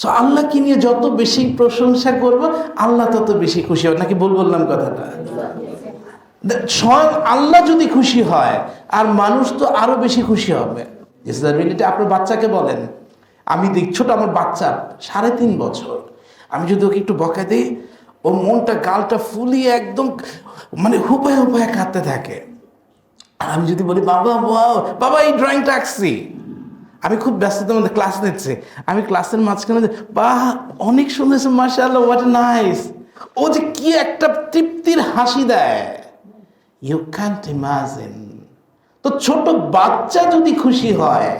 So আল্লাহকে নিয়ে যত বেশি প্রশংসা করব, আল্লাহ তত বেশি খুশি হবে। নাকি বল বললাম কথাটা? স্বয়ং আল্লাহ যদি খুশি হয়, আর মানুষ তো আরও বেশি খুশি হবে। আপনার বাচ্চাকে বলেন। আমি ছোট আমার বাচ্চা, সাড়ে তিন বছর। আমি যদি ওকে একটু বকা দিই, ওর মনটা, গালটা ফুলিয়ে একদম মানে হুপায় হুপায় কাঁদতে থাকে। আর আমি যদি বলি, বাবা বাবা এই ড্রয়িংটা আঁকছি। আমি খুব ব্যস্ততার মধ্যে ক্লাস নিচ্ছি। আমি ক্লাসের মাঝখানে বাহ, অনেক সুন্দর মার্শাল হোয়াট নাইস ও যে কি একটা তৃপ্তির হাসি দেয়। ইউ ক্যান্ট ইমাজিন তো ছোট বাচ্চা যদি খুশি হয়,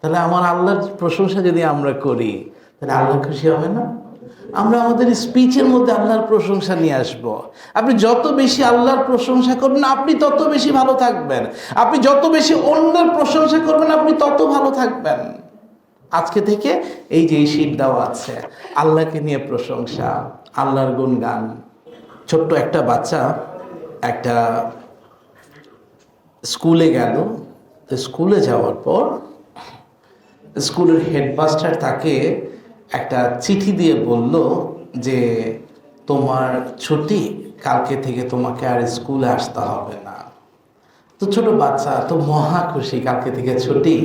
তাহলে আমার আল্লাহর প্রশংসা যদি আমরা করি, তাহলে আল্লাহ খুশি হবে না? আমরা আমাদের স্পিচের মধ্যে আল্লাহর প্রশংসা নিয়ে আসব। আপনি যত বেশি আল্লাহর প্রশংসা করবেন, আপনি তত বেশি ভালো থাকবেন। আপনি যত বেশি অন্যের প্রশংসা করবেন, আপনি তত ভালো থাকবেন। আজকে থেকে এই যে এই শীত দেওয়া আছে, আল্লাহকে নিয়ে প্রশংসা, আল্লাহর গুণগান। ছোট্ট একটা বাচ্চা একটা স্কুলে গেল। স্কুলে যাওয়ার পর স্কুলের হেডমাস্টার তাকে একটা চিঠি দিয়ে বলল যে, তোমার ছুটি কালকে থেকে তোমাকে আর স্কুলে আসতে হবে না। তো ছোট বাচ্চা তো মহা খুশি, কালকে থেকে ছুটি,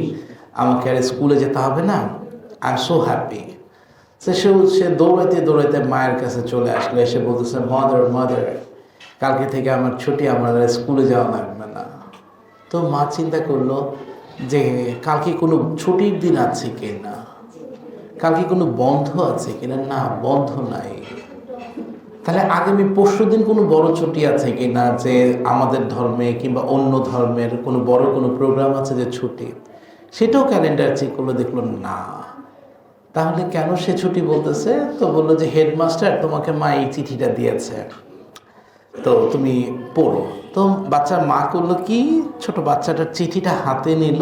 আমাকে আর স্কুলে যেতে হবে না। আই সো হ্যাপি সে সে দৌড়াইতে দৌড়াইতে মায়ের কাছে চলে আসলো, এসে বলতেছে মাদার মাদার কালকে থেকে আমার ছুটি, আমার স্কুলে যাওয়া লাগবে না। তো মা চিন্তা করল যে, কালকে কোনো ছুটির দিন আছে কি না কালকে কোনো বন্ধ আছে কিনা? না, বন্ধ নাই। তাহলে আগামী পরশু দিন কোনো বড় ছুটি আছে কি না যে আমাদের ধর্মে কিংবা অন্য ধর্মের কোনো বড় কোনো প্রোগ্রাম আছে যে ছুটি? সেটাও ক্যালেন্ডার চেক করল দেখল না। তাহলে কেন সে ছুটি বলতেছে? তো বলল যে হেডমাস্টার তোমাকে মা এই চিঠিটা দিয়েছে। তো তুমি পড়ো। তো বাচ্চার মা করল কি? ছোট বাচ্চাটার চিঠিটা হাতে নিল।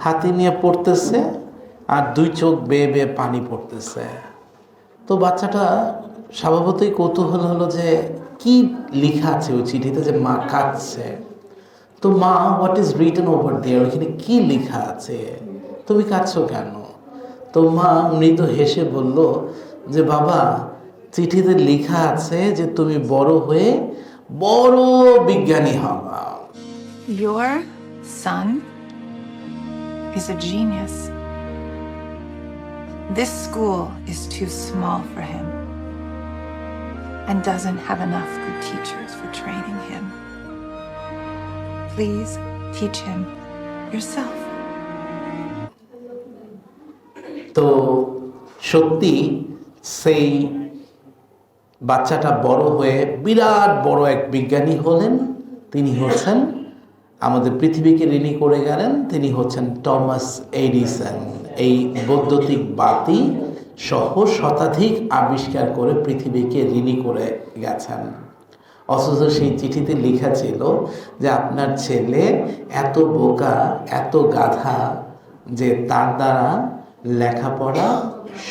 হাতে নিয়ে পড়তেছে। আর দুই চোখ বেয়ে বেয়ে পানি পড়তেছে। তো বাচ্চাটা স্বভাবতই কৌতূহল হলো যে কি লেখা আছে ওই চিঠিতে যে মা কাঁদছে। তো মা what is written over there ওইখানে কি লেখা আছে? তুমি কাঁদছো কেন? তো মা মৃদু হেসে বলল যে, বাবা, চিঠিতে লেখা আছে যে তুমি বড় হয়ে বড় বিজ্ঞানী হবা। Your son is a genius. This school is too small for him and doesn't have enough good teachers for training him. Please teach him yourself. তো সত্যি সেই বাচ্চাটা বড় হয়ে বিরাট বড় এক বিজ্ঞানী হলেন তিনি হচ্ছেন আমাদের পৃথিবীকে ঋণী করে গেলেন তিনি হচ্ছেন টমাস এডিসন এই বৈদ্যুতিক বাতি সহ শতাধিক আবিষ্কার করে পৃথিবীকে ঋণী করে গেছেন। অথচ সেই চিঠিতে লেখা ছিল যে আপনার ছেলে এত বোকা, এত গাধা যে তার দ্বারা লেখাপড়া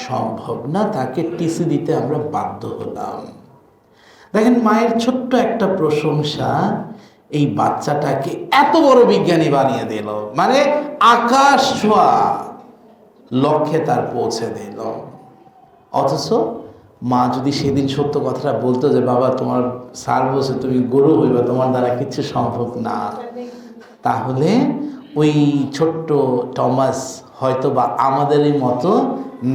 সম্ভব না, তাকে টিসি দিতে আমরা বাধ্য হলাম। দেখেন মায়ের ছোট্ট একটা প্রশংসা এই বাচ্চাটাকে এত বড় বিজ্ঞানী বানিয়ে দিল। মানে আকাশ ছোঁয়া। লক্ষ্যে তার পৌঁছে দিল। অথচ মা যদি সেদিন সত্য কথাটা বলতো যে, বাবা, তোমার স্যার বলছে তুমি গরু হইবা, তোমার দ্বারা কিচ্ছু সম্ভব না। তাহলে ওই ছোট্ট টমাস হয়তো বা আমাদেরই মতো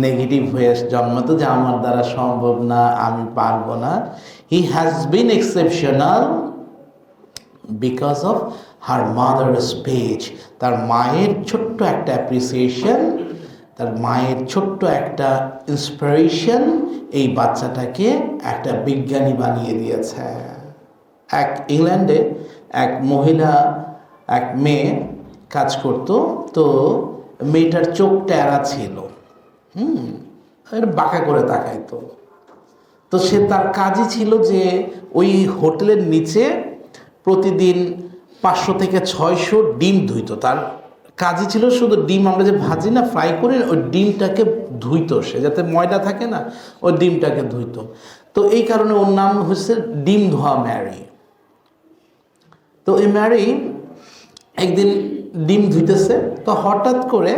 নেগেটিভ হয়ে জন্মাতো যে, আমার দ্বারা সম্ভব না, আমি পারব না। He has been exceptional because of her mother space তার মায়ের ছোট্ট একটা অ্যাপ্রিসিয়েশন তার মায়ের ছোট্ট একটা ইন্সপিরেশন এই বাচ্চাটাকে একটা বিজ্ঞানী বানিয়ে দিয়েছে। এক ইংল্যান্ডে এক মহিলা, এক মেয়ে কাজ করত, তো মেয়েটার চোখ টেরা ছিল। হুম বাঁকা করে তাকাইতো। তো সে তার কাজই ছিল যে ওই হোটেলের নিচে প্রতিদিন পাঁচশো থেকে ছয়শো ডিম ধুইতো। তার কাজই ছিল শুধু ডিম, আমরা যে ভাজি না ফ্রাই করি ওই ডিমটাকে ধুইতো সে, যাতে ময়দা থাকে না, ওই ডিমটাকে ধুইতো। তো এই কারণে ওর নাম হচ্ছে ডিম ধোয়া ম্যারি। তো এই ম্যারি একদিন ডিম ধুইতেছে, তো হঠাৎ করে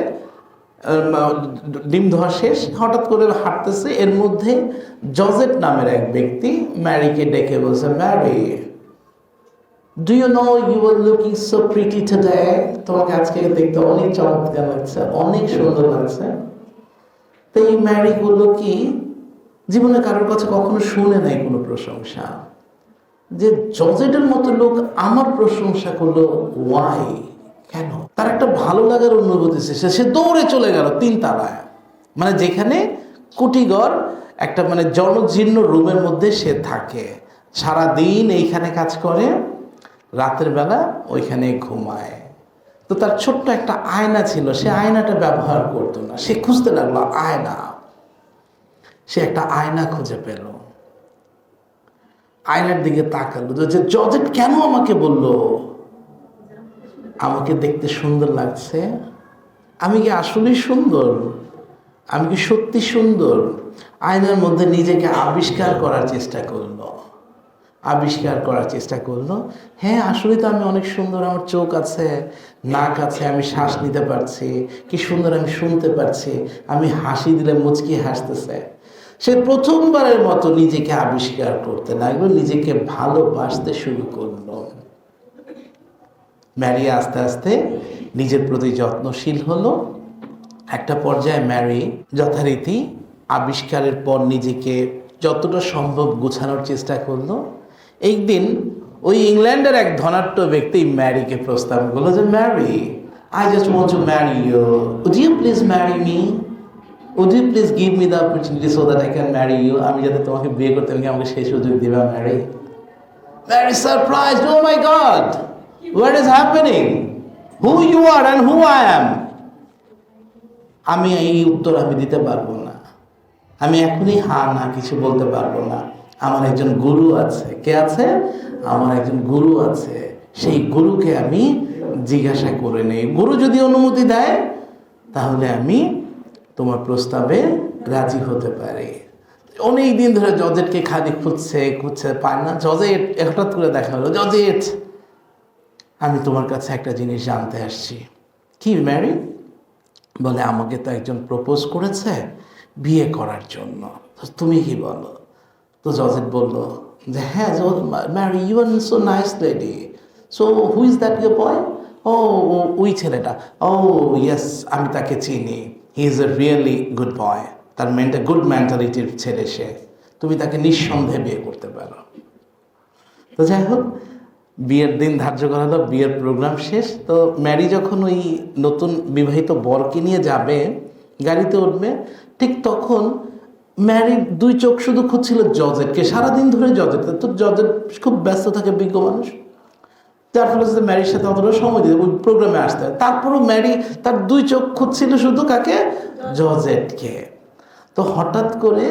ডিম ধোয়া শেষ, হঠাৎ করে হাঁটতেছে, এর মধ্যে জজেট নামের এক ব্যক্তি ম্যারিকে ডেকে বলছে, Mary. Do you know you are looking so pretty today তোমাকে আজকে দেখতে অনেক চমৎকার লাগছে, অনেক সুন্দর লাগছে। তো এই ম্যারি করল কি? জীবনে কারোর কাছে কখনো শুনে নাই কোনো প্রশংসা। যে জজেটের মতো লোক আমার প্রশংসা করল ওয়াই কেন? তার একটা ভালো লাগার অনুভূতি সে সে দৌড়ে চলে গেল তিন তালায়। মানে যেখানে কুটিগড় একটা মানে জনজীর্ণ রুমের মধ্যে সে থাকে। সারা দিন এইখানে কাজ করে। রাতের বেলা ওইখানে ঘুমায়। তো তার ছোট্ট একটা আয়না ছিল, সে আয়নাটা ব্যবহার করতো না। সে খুঁজতে লাগল, আয়না। সে একটা আয়না খুঁজে পেল। আয়নার দিকে তাকালো, যে জজেট কেন আমাকে বলল? আমাকে দেখতে সুন্দর লাগছে। আমি কি আসলেই সুন্দর? আমি কি সত্যি সুন্দর? আয়নার মধ্যে নিজেকে আবিষ্কার করার চেষ্টা করল। আবিষ্কার করার চেষ্টা করল। হ্যাঁ আসলে তো আমি অনেক সুন্দর, আমার চোখ আছে, নাক আছে, আমি শ্বাস নিতে পারছি, কি সুন্দর আমি শুনতে পারছি, আমি হাসি দিলে মুচকি হাসতেছে। সে প্রথমবারের মতো নিজেকে আবিষ্কার করতে লাগল নিজেকে ভালোবাসতে শুরু করল। ম্যারি আস্তে আস্তে নিজের প্রতি যত্নশীল হলো। একটা পর্যায়ে ম্যারি যথারীতি আবিষ্কারের পর নিজেকে যতটা সম্ভব গুছানোর চেষ্টা করল। একদিন ওই ইংল্যান্ডের এক ধনাট্য ব্যক্তি ম্যারিকে প্রস্তাব করল যে Mary I just want to marry you you please marry me would you please give me the opportunity so that I can marry you আমি যাতে তোমাকে বিয়ে করতে পারি আমাকে সেই সুযোগ দিবা Mary Very surprise oh my God What is happening? Who you are and who I am? আমি এই উত্তর আমি দিতে পারব না। আমি এখনই হা না, কিছু বলতে পারব না। আমার একজন গুরু আছে। কে আছে? আমার একজন গুরু আছে। সেই গুরুকে আমি জিজ্ঞাসা করে নেই। গুরু যদি অনুমতি দেয়, তাহলে আমি তোমার প্রস্তাবে রাজি হতে পারি। অনেক দিন ধরে জজেটকে খালি খুঁজছে খুঁজছে পায় না। জজেট, হঠাৎ করে দেখা হলো, জজেট, আমি তোমার কাছে একটা জিনিস জানতে আসছি। কি, ম্যারি? বলে, আমাকে তো একজন প্রপোজ করেছে বিয়ে করার জন্য। তুমি কি বলো? তো জজেট বলল যে হ্যাঁ Mary you are so nice lady so who is that your boy ও ওই ছেলেটা। ও ইয়েস আমি তাকে চিনি। He is a really good boy তার মেন্টাল গুড মেন্টালিটির ছেলে সে। তুমি তাকে নিঃসন্দেহে বিয়ে করতে পারো। তো যাই হোক, বিয়ের দিন ধার্য করা হলো, বিয়ের প্রোগ্রাম শেষ। তো ম্যারি যখন ওই নতুন বিবাহিত বরকে নিয়ে যাবে, গাড়িতে উঠবে, ঠিক তখন ম্যারির দুই চোখ শুধু খুঁজছিল জজেটকে সারাদিন ধরে জজেট তো জজেট খুব ব্যস্ত থাকে, বিজ্ঞ মানুষ। যার ফলে হচ্ছে ম্যারির সাথে অতটা সময় দিতে, ওই প্রোগ্রামে আসতে। হয় তারপরও ম্যারি তার দুই চোখ খুঁজছিল শুধু কাকে? জজেটকে তো হঠাৎ করে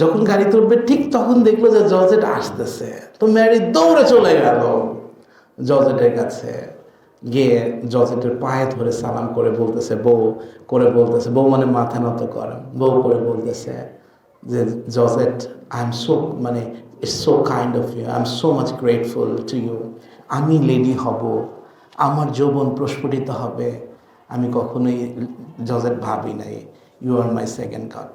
যখন গাড়ি তুলবে, ঠিক তখন দেখল যে জজেট আসতেছে। তো ম্যারি দৌড়ে চলে গেল জজেটের কাছে। গিয়ে জজেটের পায়ে ধরে সালাম করে বলতেছে, বউ, করে বলতেছে। বউ মানে মাথা নত করে। বউ করে বলতেছে যে জজেট আই এম সো মানে it's so kind of you I am so much আমি লেডি হব। আমার যৌবন প্রস্ফুটিত হবে। আমি কখনোই জজেট ভাবি নাই। You are my second God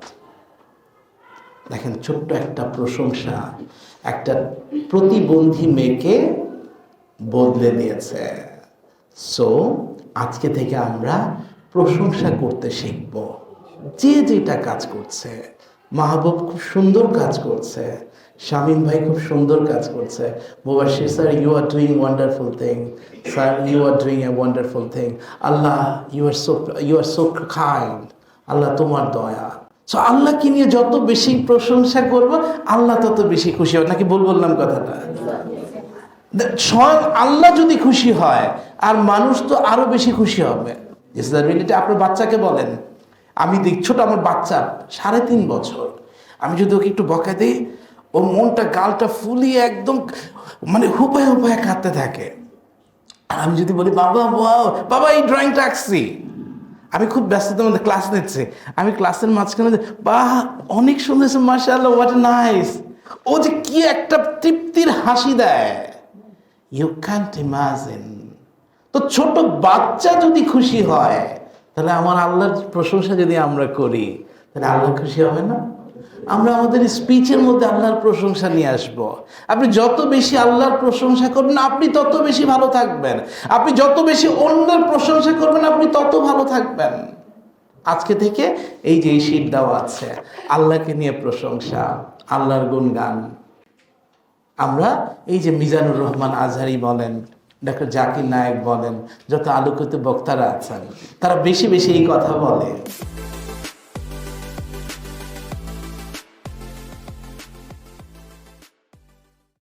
দেখেন, ছোট্ট একটা প্রশংসা, একটা প্রতিবন্ধী মেয়েকে বদলে দিয়েছে। সো আজকে থেকে আমরা প্রশংসা করতে শিখব। যে যেটা কাজ করছে। মাহবুব খুব সুন্দর কাজ করছে। শামীম ভাই খুব সুন্দর কাজ করছে। Mubashir sir you are doing wonderful thing sir you are doing a wonderful thing Allah you are so you are so kind Allah তোমার দয়া। সো আল্লাহকে নিয়ে যত বেশি প্রশংসা করব, আল্লাহ তত বেশি খুশি হবে। নাকি বল বললাম কথাটা? স্বয়ং আল্লাহ যদি খুশি হয়, আর মানুষ তো আরও বেশি খুশি হবে। আপনার বাচ্চাকে বলেন। আমি দেখ, ছোট আমার বাচ্চা, সাড়ে তিন বছর। আমি যদি ওকে একটু বকা দিই, ও মনটা, গালটা ফুলিয়ে একদম মানে হুপায় হুপায় কাঁদতে থাকে। আর আমি যদি বলি, বাবা বাবা বাবা, এই ড্রয়িংটা আঁকছি। আমি খুব ব্যস্ততার মধ্যে ক্লাস নিচ্ছি। আমি ক্লাসের মাঝখানে বাহ অনেক সুন্দর মার্শাল্লাহ হোয়াট নাইস ও যে কি একটা তৃপ্তির হাসি দেয়। ইউ ক্যান্ট ইমাজিন তো ছোট বাচ্চা যদি খুশি হয় তাহলে আমার আল্লাহর প্রশংসা যদি আমরা করি, তাহলে আল্লাহ খুশি হবে না? আমরা আমাদের স্পিচের মধ্যে আল্লাহর প্রশংসা নিয়ে আসব। আপনি যত বেশি আল্লাহর প্রশংসা করবেন, আপনি তত বেশি ভালো থাকবেন। আপনি যত বেশি অন্যের প্রশংসা করবেন, আপনি তত ভালো থাকবেন। আজকে থেকে এই যে এই শীত দেওয়া আছে, আল্লাহকে নিয়ে প্রশংসা, আল্লাহর গুণগান। আমরা এই যে মিজানুর রহমান আজহারি বলেন ডক্টর জাকির নায়ক বলেন যত আলোকিত বক্তারা আছেন তারা বেশি বেশি এই কথা বলে।